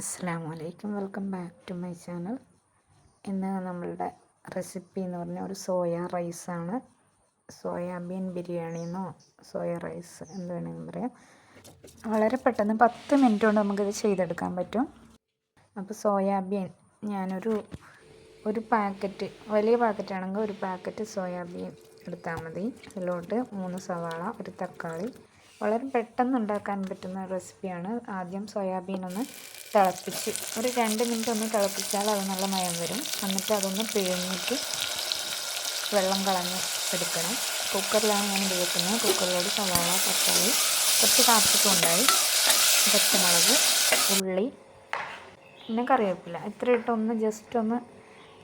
അസ്സാം വലൈക്കും welcome back to my channel. ഇന്ന് നമ്മളുടെ റെസിപ്പി എന്ന് പറഞ്ഞാൽ ഒരു സോയ റൈസാണ്. സോയാബീൻ ബിരിയാണി എന്നോ സോയ റൈസ് എന്ത് വേണമെങ്കിലും പറയാം. വളരെ പെട്ടെന്ന് പത്ത് മിനിറ്റ് കൊണ്ട് നമുക്കിത് ചെയ്തെടുക്കാൻ പറ്റും. അപ്പോൾ സോയാബീൻ ഞാനൊരു ഒരു പാക്കറ്റ് വലിയ പാക്കറ്റ് ആണെങ്കിൽ ഒരു പാക്കറ്റ് സോയാബീൻ എടുത്താൽ മതി. അതിലോട്ട് മൂന്ന് സവാള ഒരു തക്കാളി വളരെ പെട്ടെന്ന് ഉണ്ടാക്കാൻ പറ്റുന്ന റെസിപ്പിയാണ്. ആദ്യം സോയാബീൻ ഒന്ന് തിളപ്പിച്ച് ഒരു രണ്ട് മിനിറ്റ് ഒന്ന് തിളപ്പിച്ചാൽ അത് നല്ല മയം വരും. എന്നിട്ട് അതൊന്ന് പിഴിഞ്ഞിട്ട് വെള്ളം കളഞ്ഞ് എടുക്കണം. കുക്കറിലാണ് ഞാൻ ഉപയോഗിക്കുന്നത്. കുക്കറിലോട് സവാള തക്കാളി കുറച്ച് കാപ്പിക്കും ഉണ്ടായി. പച്ചമുളക് ഉള്ളി പിന്നെ കറിവേപ്പില. ഇത്ര ഇട്ടൊന്ന് ജസ്റ്റ് ഒന്ന്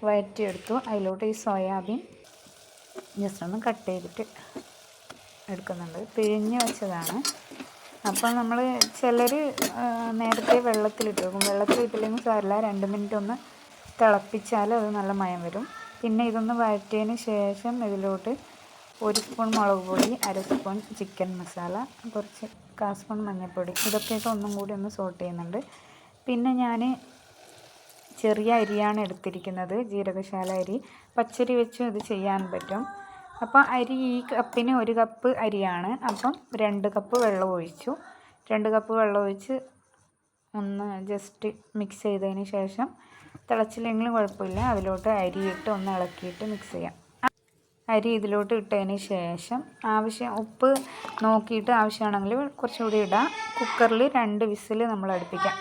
വഴറ്റിയെടുത്തു അതിലോട്ട് ഈ സോയാബീൻ ജസ്റ്റ് ഒന്ന് കട്ട് ചെയ്തിട്ട് എടുക്കുന്നുണ്ട്. പിഴിഞ്ഞ് വെച്ചതാണ്. അപ്പോൾ നമ്മൾ ചിലർ നേരത്തെ വെള്ളത്തിലിട്ട് വെക്കും. വെള്ളത്തിലിട്ടില്ലെങ്കിൽ സാരില്ല രണ്ട് മിനിറ്റ് ഒന്ന് തിളപ്പിച്ചാൽ അത് നല്ല മയം വരും. പിന്നെ ഇതൊന്ന് വഴറ്റിയതിന് ശേഷം ഇതിലോട്ട് ഒരു സ്പൂൺ മുളക് പൊടി അര സ്പൂൺ ചിക്കൻ മസാല കുറച്ച് കാ സ്പൂൺ മഞ്ഞൾപ്പൊടി ഇതൊക്കെയൊക്കെ ഒന്നും കൂടി ഒന്ന് സോട്ട് ചെയ്യുന്നുണ്ട്. പിന്നെ ഞാൻ ചെറിയ അരിയാണ് എടുത്തിരിക്കുന്നത്. ജീരകശാല അരി. പച്ചരി വെച്ചും ഇത് ചെയ്യാൻ പറ്റും. അപ്പോൾ അരി ഈ കപ്പിന് ഒരു കപ്പ് അരിയാണ്. അപ്പം രണ്ട് കപ്പ് വെള്ളം ഒഴിച്ചു. രണ്ട് കപ്പ് വെള്ളം ഒഴിച്ച് ഒന്ന് ജസ്റ്റ് മിക്സ് ചെയ്തതിന് ശേഷം തിളച്ചില്ലെങ്കിലും കുഴപ്പമില്ല. അതിലോട്ട് അരി ഇട്ട് ഒന്ന് ഇളക്കിയിട്ട് മിക്സ് ചെയ്യാം. അരി ഇതിലോട്ട് ഇട്ടതിന് ശേഷം ആവശ്യം ഉപ്പ് നോക്കിയിട്ട് ആവശ്യമാണെങ്കിൽ കുറച്ചുകൂടി ഇടാം. കുക്കറിൽ രണ്ട് വിസിൽ നമ്മൾ അടുപ്പിക്കാം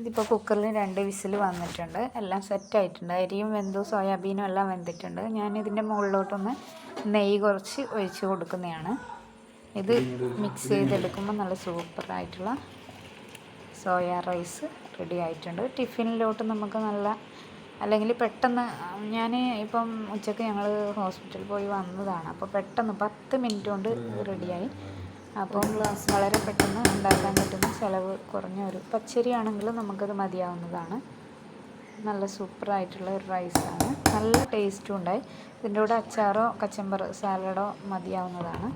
ഇതിപ്പോൾ കുക്കറിൽ രണ്ട് വിസിൽ വന്നിട്ടുണ്ട്. എല്ലാം സെറ്റ് ആയിട്ടുണ്ട് അരിയും വെന്തു സോയാബീനും എല്ലാം വെന്തിട്ടുണ്ട്. ഞാൻ ഇതിന്റെ മുകളിലോട്ടൊന്ന് നെയ്യ് കുറച്ച് ഒഴിച്ച് കൊടുക്കുന്നതാണ്. ഇത് മിക്സ് ചെയ്തെടുക്കുമ്പോൾ നല്ല സൂപ്പറായിട്ടുള്ള സോയ റൈസ് റെഡി ആയിട്ടുണ്ട്. ടിഫിനിലോട്ട് നമുക്ക് നല്ല അല്ലെങ്കിൽ പെട്ടെന്ന് ഞാൻ ഇപ്പം ഉച്ചയ്ക്ക് ഞങ്ങൾ ഹോസ്പിറ്റലിൽ പോയി വന്നതാണ്. അപ്പോൾ പെട്ടെന്ന് പത്ത് മിനിറ്റ് കൊണ്ട് റെഡിയായി. അപ്പം വളരെ പെട്ടെന്ന് ഉണ്ടാക്കാൻ ചിലവ് കുറഞ്ഞ ഒരു പച്ചരി ആണെങ്കിലും നമുക്കത് മതിയാവുന്നതാണ്. നല്ല സൂപ്പറായിട്ടുള്ള ഒരു റൈസാണ്. നല്ല ടേസ്റ്റും ഉണ്ടായി. ഇതിന്റെ കൂടെ അച്ചാറോ കച്ചമ്പർ സാലഡോ മതിയാവുന്നതാണ്.